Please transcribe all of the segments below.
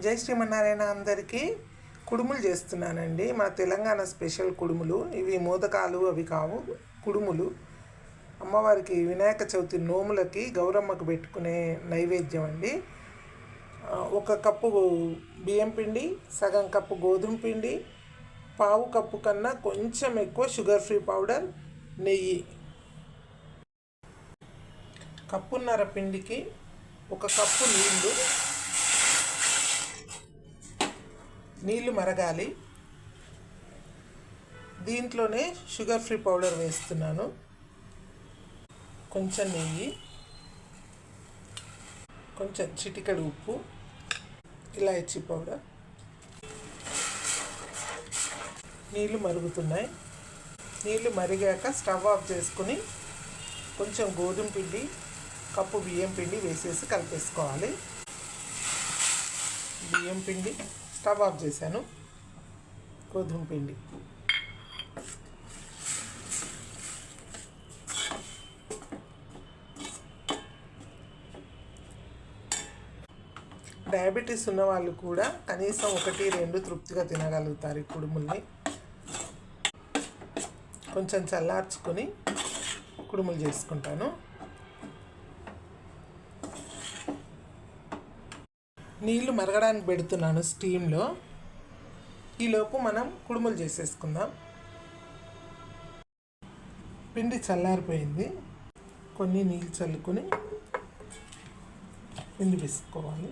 జై శ్రీమన్నారాయణ అందరికీ కుడుములు చేస్తున్నానండి. మా తెలంగాణ స్పెషల్ కుడుములు. ఇవి మోదకాలు అవి కావు. కుడుములు. అమ్మవారికి వినాయక చవితి నోములకి గౌరమ్మకు పెట్టుకునే నైవేద్యం అండి. ఒక కప్పు బియ్యం పిండి సగం కప్పు గోధుమ పిండి పావు కప్పు కన్నా కొంచెం ఎక్కువ షుగర్ ఫ్రీ పౌడర్ నెయ్యి. కప్పున్నర పిండికి ఒక కప్పు నీళ్ళు నీళ్ళు మరగాలి. దీంట్లోనే షుగర్ ఫ్రీ పౌడర్ వేస్తున్నాను. కొంచెం నెయ్యి. కొంచెం చిటికడు ఉప్పు. ఇలాయచీ పౌడర్. నీళ్ళు మరుగుతున్నాయి. నీళ్ళు మరిగాక స్టవ్ ఆఫ్ చేసుకుని కొంచెం గోధుమ పిండి కప్పు బియ్యం పిండి వేసేసి కలిపేసుకోవాలి. బియ్యం పిండి. స్టవ్ ఆఫ్ చేశాను. గోధుమ పిండి. డయాబెటీస్ ఉన్న వాళ్ళు కూడా కనీసం ఒకటి రెండు తృప్తిగా తినగలుగుతారు ఈ కుడుముల్ని. కొంచెం చల్లార్చుకొని కుడుములు చేసుకుంటాను. నీళ్ళు మరగడానికి పెడుతున్నాను స్టీమ్లో. ఈలోపు మనం కుడుములు చేసేసుకుందాం. పిండి చల్లారిపోయింది. కొన్ని నీళ్ళు చల్లుకొని పిండి పిసుకోవాలి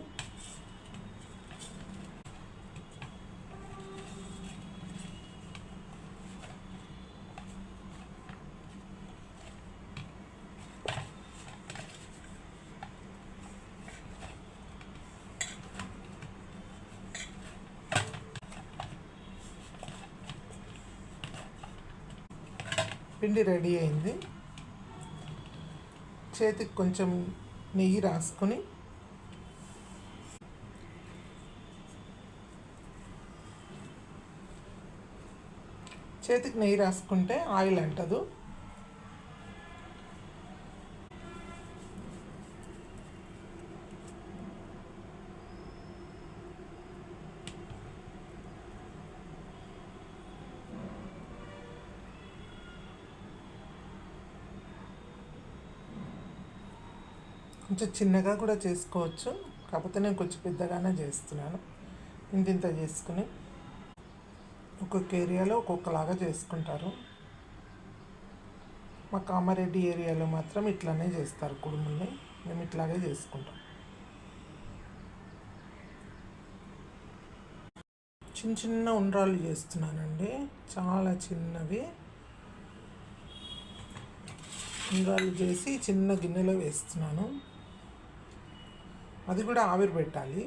పిండి రెడీ అయింది. చేతికి కొంచెం నెయ్యి రాసుకొని చేతికి నెయ్యి రాసుకుంటే ఆయిల్ అంటదు. కొంచెం చిన్నగా కూడా చేసుకోవచ్చు. కాకపోతే నేను కొంచెం పెద్దగానే చేస్తున్నాను. ఇంత ఇంత చేసుకుని ఒక్కొక్క ఏరియాలో ఒక్కొక్కలాగా చేసుకుంటారు. మా కామారెడ్డి ఏరియాలో మాత్రం ఇట్లానే చేస్తారు కుడుముల్ని. మేము ఇట్లాగే చేసుకుంటాం. చిన్న చిన్న ఉండ్రాలు చేస్తున్నానండి. చాలా చిన్నవి. ఉండ్రాలు చేసి చిన్న గిన్నెలో వేస్తున్నాను. అది కూడా ఆవిరి పెట్టాలి.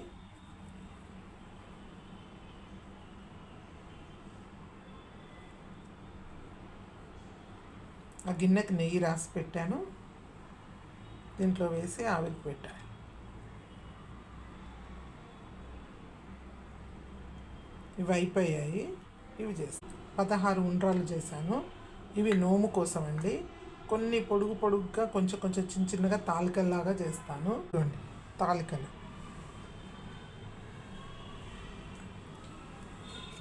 ఆ గిన్నెకి నెయ్యి రాసి పెట్టాను. దీంట్లో వేసి ఆవిరికి పెట్టాలి. ఇవి అయిపోయాయి. ఇవి చేస్తాను పదహారు ఉండ్రాలు చేశాను. ఇవి నోము కోసం అండి కొన్ని పొడుగు పొడుగుగా కొంచెం కొంచెం చిన్న చిన్నగా తాలికల్లాగా చేస్తాను. చూడండి తాలికలు.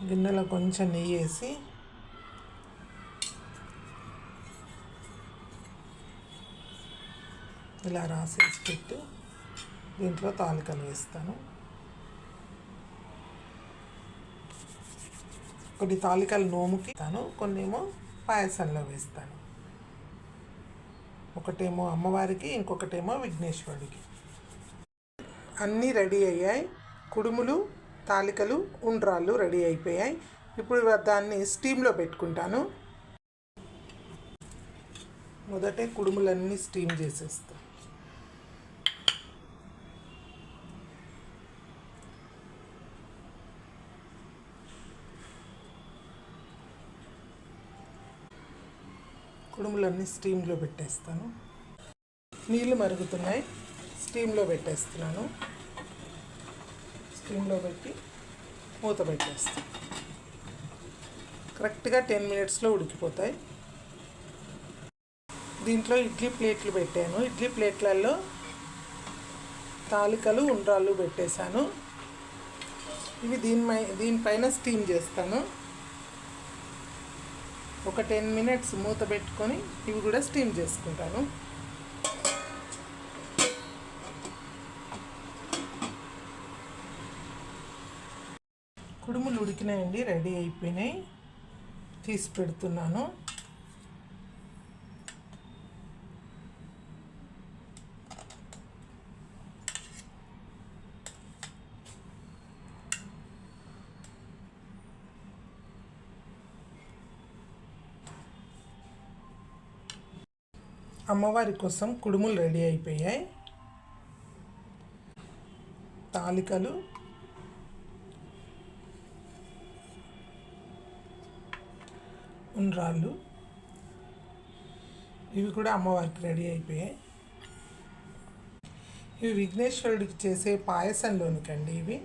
గిన్నెలో కొంచెం నెయ్యి వేసి ఇలా రాసేసి పెట్టి. దీంట్లో తాలికలు వేస్తాను. కొన్ని తాలికలు నోముకి ఇస్తాను కొన్ని ఏమో పాయసంలో వేస్తాను. ఒకటేమో అమ్మవారికి ఇంకొకటేమో విఘ్నేశ్వరుడికి. అన్నీ రెడీ అయ్యాయి. కుడుములు తాలికలు ఉండ్రాళ్ళు రెడీ అయిపోయాయి. ఇప్పుడు దాన్ని స్టీమ్లో పెట్టుకుంటాను. మొదటే కుడుములన్నీ స్టీమ్ చేసేస్తాను కుడుములన్నీ స్టీమ్లో పెట్టేస్తాను. నీళ్ళు మరుగుతున్నాయి. స్టీమ్లో పెట్టేస్తున్నాను. స్టీమ్లో పెట్టి మూత పెట్టేస్తాను కరెక్ట్గా టెన్ మినిట్స్లో ఉడికిపోతాయి. దీంట్లో ఇడ్లీ ప్లేట్లు పెట్టాను. ఇడ్లీ ప్లేట్లలో తాలికలు ఉండ్రాళ్ళు పెట్టేశాను. ఇవి దీని దీనిపైన స్టీమ్ చేస్తాను. ఒక టెన్ మినిట్స్ మూత పెట్టుకొని ఇవి కూడా స్టీమ్ చేసుకుంటాను. వచ్చినాయండి రెడీ అయిపోయినాయి. తీసి పెడుతున్నాను. అమ్మవారి కోసం కుడుములు రెడీ అయిపోయాయి. తాలికలు రాళ్ళు. ఇవి కూడా అమ్మవారికి రెడీ అయిపోయాయి. ఇవి విఘ్నేశ్వరుడికి చేసే పాయసంలోనికండి ఇవి.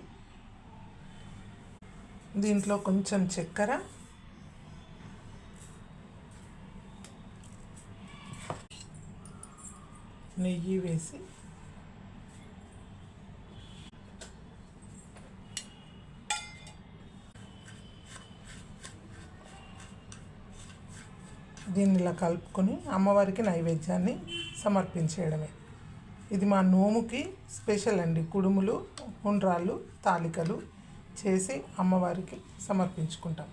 దీంట్లో కొంచెం చక్కెర. నెయ్యి వేసి దీన్ని ఇలా కలుపుకొని అమ్మవారికి నైవేద్యాన్ని సమర్పించేయడమే. ఇది మా నోముకి స్పెషల్ అండి. కుడుములు ఉండ్రాళ్ళు తాలికలు చేసి అమ్మవారికి సమర్పించుకుంటాం.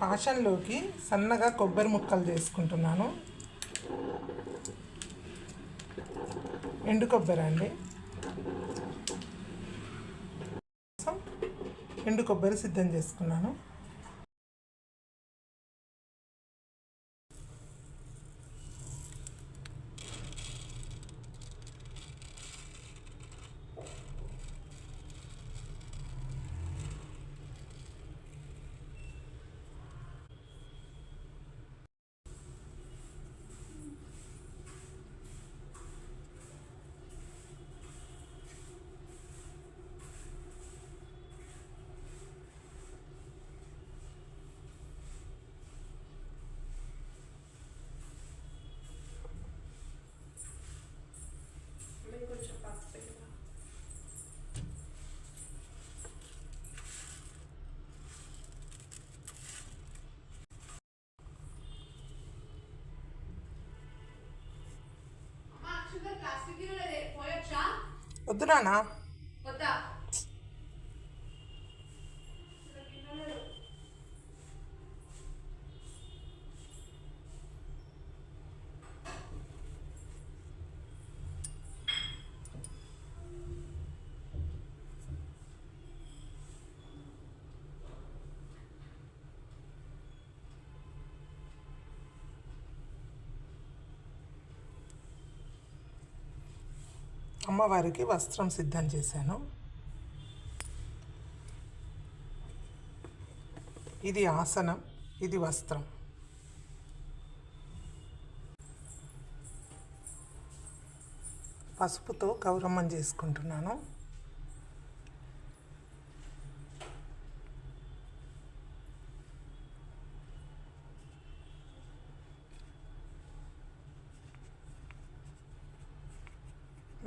పాషంలోకి సన్నగా కొబ్బరి ముక్కలు చేసుకుంటున్నాను. ఎండు కొబ్బరి అండి. ఎండు కొబ్బరి సిద్ధం చేసుకున్నాను. వద్దు అమ్మవారికి వస్త్రం సిద్ధం చేశాను. ఇది ఆసనం ఇది వస్త్రం. పసుపుతో గౌరమ్మం చేసుకుంటున్నాను.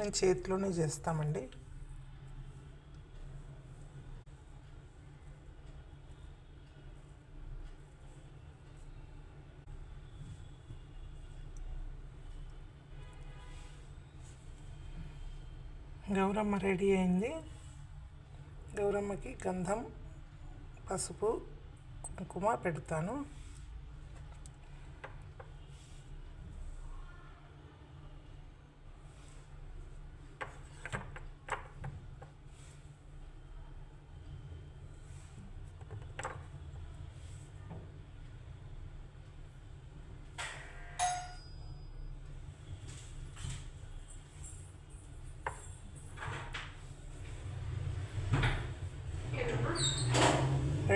మేము చేతిలోనే చేస్తామండి. గౌరమ్మ రెడీ అయింది. గౌరమ్మకి గంధం పసుపు కుంకుమ పెడతాను.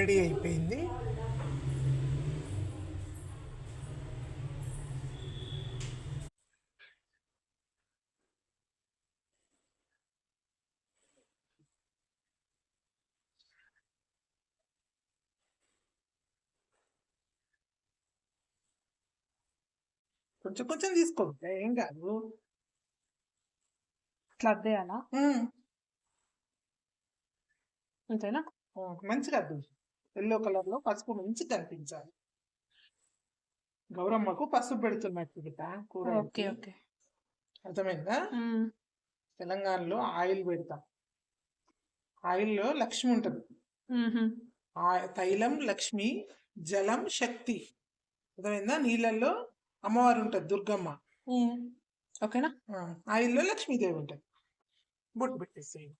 రెడీ అయిపోయింది. కొంచెం కొంచెం తీసుకో. ఏం కాదు. ఇట్లా అద్దేయాలా. అంతేనా? మంచిగా అర్థం ఎల్లో కలర్లో పసుపు మంచిగా కనిపించాలి. గౌరమ్మకు పసుపు పెడుతున్నట్టు గిట కూర ఓకే ఓకే. అర్థమైందా? తెలంగాణలో ఆయిల్ పెడతాం. ఆయిల్లో లక్ష్మి ఉంటుంది. తైలం లక్ష్మి జలం శక్తి. అర్థమైందా? నీళ్ళల్లో అమ్మవారు ఉంటుంది దుర్గమ్మ. ఓకేనా? ఆయిల్లో లక్ష్మీదేవి ఉంటుంది. బొట్టు పెట్టేసేయి.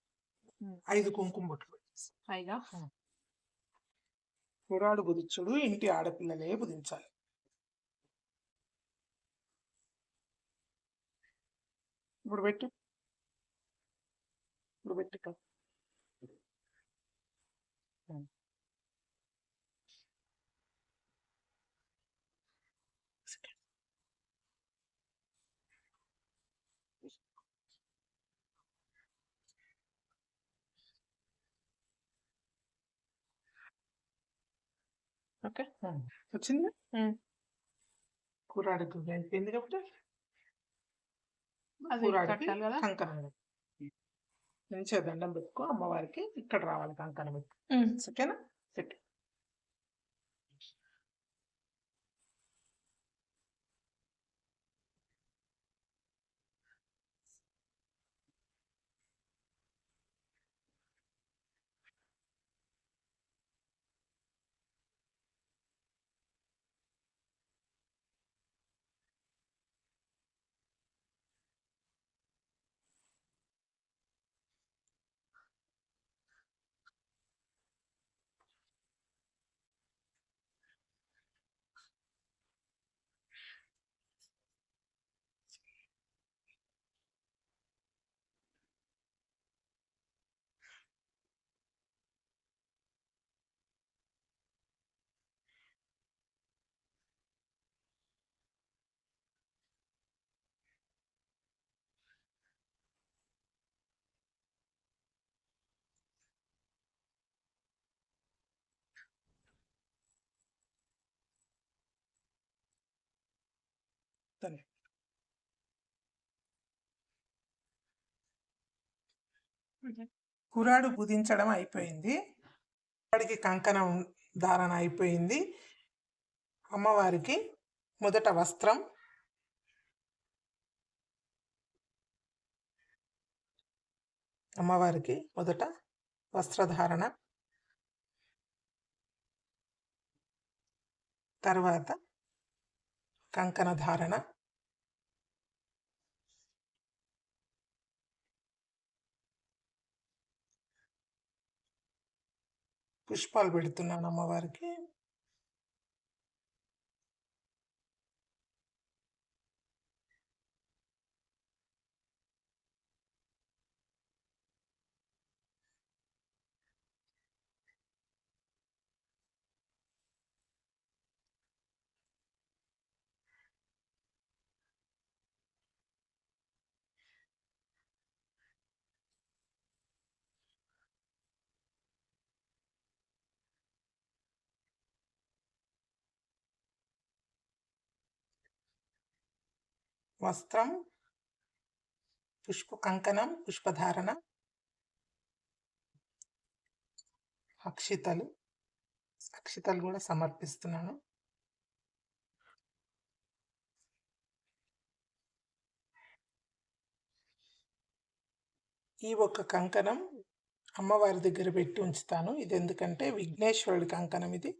ఉమ్. ఐదు కుంకుమ బొట్టు పెట్టేసి కుర్రాడు కురాడు ఇంటి ఆడపిల్లలే బుధించాలి. ఇప్పుడు పెట్టు. ఇప్పుడు పెట్టు. ఓకే. వచ్చింది ఉమ్. కూరాడుకు అయిపోయింది కాబట్టి కంకణం దండం పెట్టుకో అమ్మవారికి ఇక్కడ రావాలి కంకణం పెట్టు ఉమ్, ఓకేనా పెట్టు తనే. కురాడు బుధించడం అయిపోయింది. కురాడికి కంకణం ధారణ అయిపోయింది. అమ్మవారికి మొదట వస్త్రం. అమ్మవారికి మొదట వస్త్రధారణ. తర్వాత కంకణ ధారణ. పుష్పాలు పెడుతున్నాను అమ్మవారికి. వస్త్రం పుష్ప కంకణం పుష్పధారణ అక్షితలు అక్షితలు కూడా సమర్పిస్తున్నాను. ఈ ఒక్క కంకణం అమ్మవారి దగ్గర పెట్టి ఉంచుతాను. ఇది ఎందుకంటే విఘ్నేశ్వరుడి కంకణం ఇది.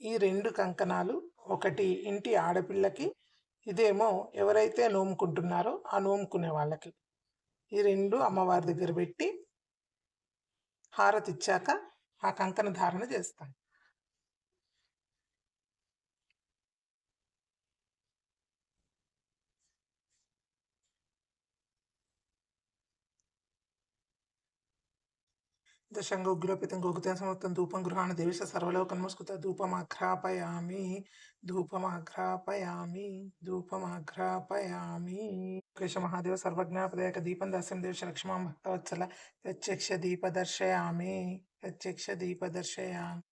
ఈ రెండు కంకణాలు ఒకటి ఇంటి ఆడపిల్లకి ఇదేమో ఎవరైతే నోముకుంటున్నారో ఆ నోముకునే వాళ్ళకి. ఈ రెండు అమ్మవారి దగ్గర పెట్టి హారతి ఇచ్చాక ఆ కంకణ ధారణ చేస్తాను దశంగ ఉగ్రపితం గోగుత సమర్థం ధూపం గృహాణ దేవిష సర్వలోకన్మస్కృత ధూపమాఘ్రాపయామి ధూపమాఘ్రాపయామి ధూపమాఘ్రాపయామి. కేశ మహాదేవ సర్వజ్ఞాపదయక దీపం దాస్యం దేవిష లక్ష్మాం భక్తవత్సల ప్రత్యక్ష దీప దర్శయామి ప్రత్యక్ష దీప దర్శయామి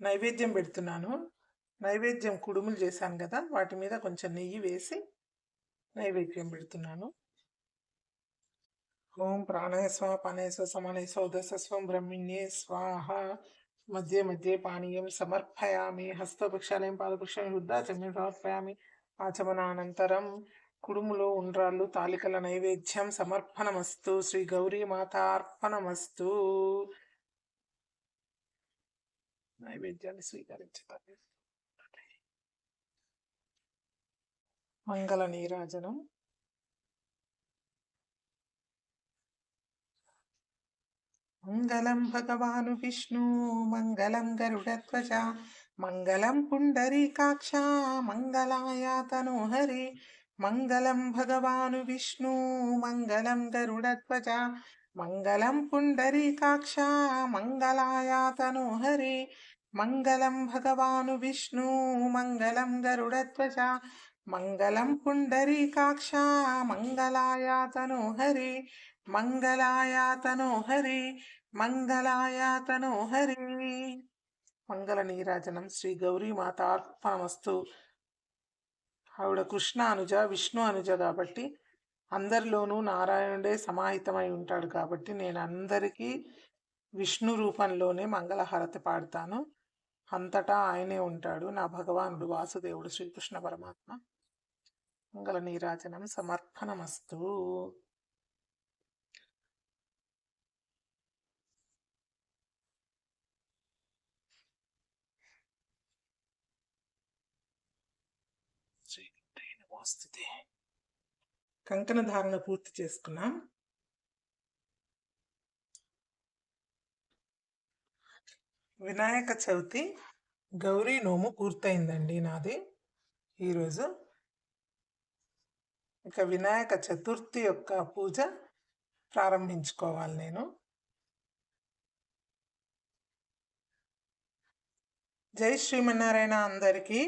నైవేద్యం పెడుతున్నాను. నైవేద్యం కుడుములు చేశాను కదా వాటి మీద కొంచెం నెయ్యి వేసి నైవేద్యం పెడుతున్నాను. ఓం ప్రాణయ స్వ పనయ స్వ సమనయ స్వ ఉదసస్వం బ్రహ్మిణ్యే స్వాహ. మధ్య మధ్య పానీయం సమర్పయామి. హస్తపక్షాలయం పాదపక్షాలయం వృద్ధాచమ్యం సమర్పయామి. ఆచమనానంతరం కుడుములో ఉండ్రాళ్ళు తాలికల నైవేద్యం సమర్పణమస్తు. శ్రీ గౌరీ మాత అర్పణమస్తు. నైవేద్యాన్ని స్వీకరించాలి మంగళ నీరాజనం. మంగళం భగవాను విష్ణు మంగళం గరుడధ్వజ మంగళం పుండరీకాక్ష మంగళాయ తనోహరి మంగళం భగవాను విష్ణు మంగళం గరుడధ్వజ మంగళం పుండరీకాక్ష మంగళాయ తనోహరి మంగళం భగవాను విష్ణు మంగళం గరుడధ్వజ మంగళం పుండరీకాక్ష మంగళాయ మంగళాయాతనో హరి. మంగళ నీరాజనం శ్రీ గౌరీ మాత అర్పణమస్తు ఆవిడ కృష్ణ అనుజ విష్ణు అనుజ కాబట్టి అందరిలోనూ నారాయణుడే సమాహితమై ఉంటాడు కాబట్టి నేను అందరికీ విష్ణు రూపంలోనే మంగళహారతి పాడతాను. అంతటా ఆయనే ఉంటాడు నా భగవానుడు వాసుదేవుడు శ్రీకృష్ణ పరమాత్మ. మంగళ నీరాజనం సమర్పణమస్తు. నమోస్తుతే కంకణ ధారణ పూర్తి చేసుకున్నాం. వినాయక చవితి గౌరీ నోము పూర్తయిందండి నాది ఈరోజు. ఇక వినాయక చతుర్థి యొక్క పూజ ప్రారంభించుకోవాలి నేను. జై శ్రీమన్నారాయణ అందరికీ